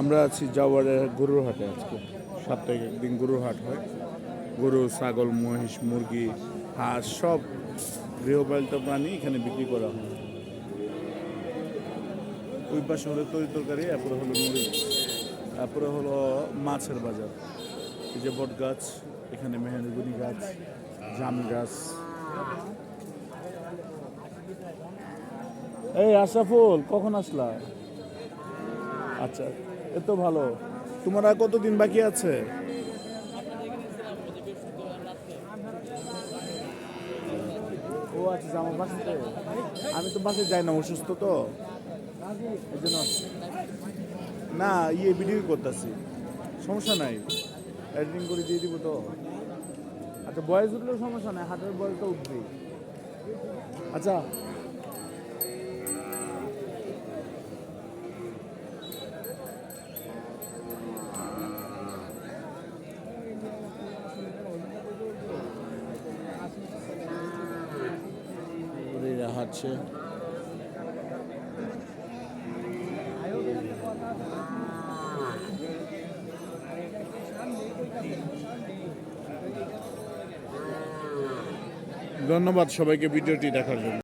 আমরা আছি যাওয়ারের গরুর হাটে আজকে। সপ্তাহে একদিন গরুর হাট হয়। গরু, ছাগল, মহিষ, মুরগি, হাঁস সব গৃহপালিত প্রাণী এখানে বিক্রি করা হয়। ওই পাশে হলো তরি তরকারি, এরপরে হলো মুড়ি তারপরে হলো মাছের বাজার। এই যে বট গাছ, এখানে মেহেন্দিগুনি গাছ, জাম গাছ। এই আশরাফুল, কখন আসলা? আচ্ছা এ তো ভালো। তোমার আর কতদিন বাকি আছে? ও আচ্ছা জামা বাসাতে? আমি তো বাসে যাই না, অসুস্থ তো। এই জন্য না ইয়ে ভিডিও করতেছি। সমস্যা নাই। এডিটিং করে দিয়ে দিব তো। আচ্ছা বয়স উঠলেও সমস্যা নাই হাটের বয়স তো উঠবেই। আচ্ছা ঘুরে হাঁটছে। ধন্যবাদ সবাইকে ভিডিওটি দেখার জন্য।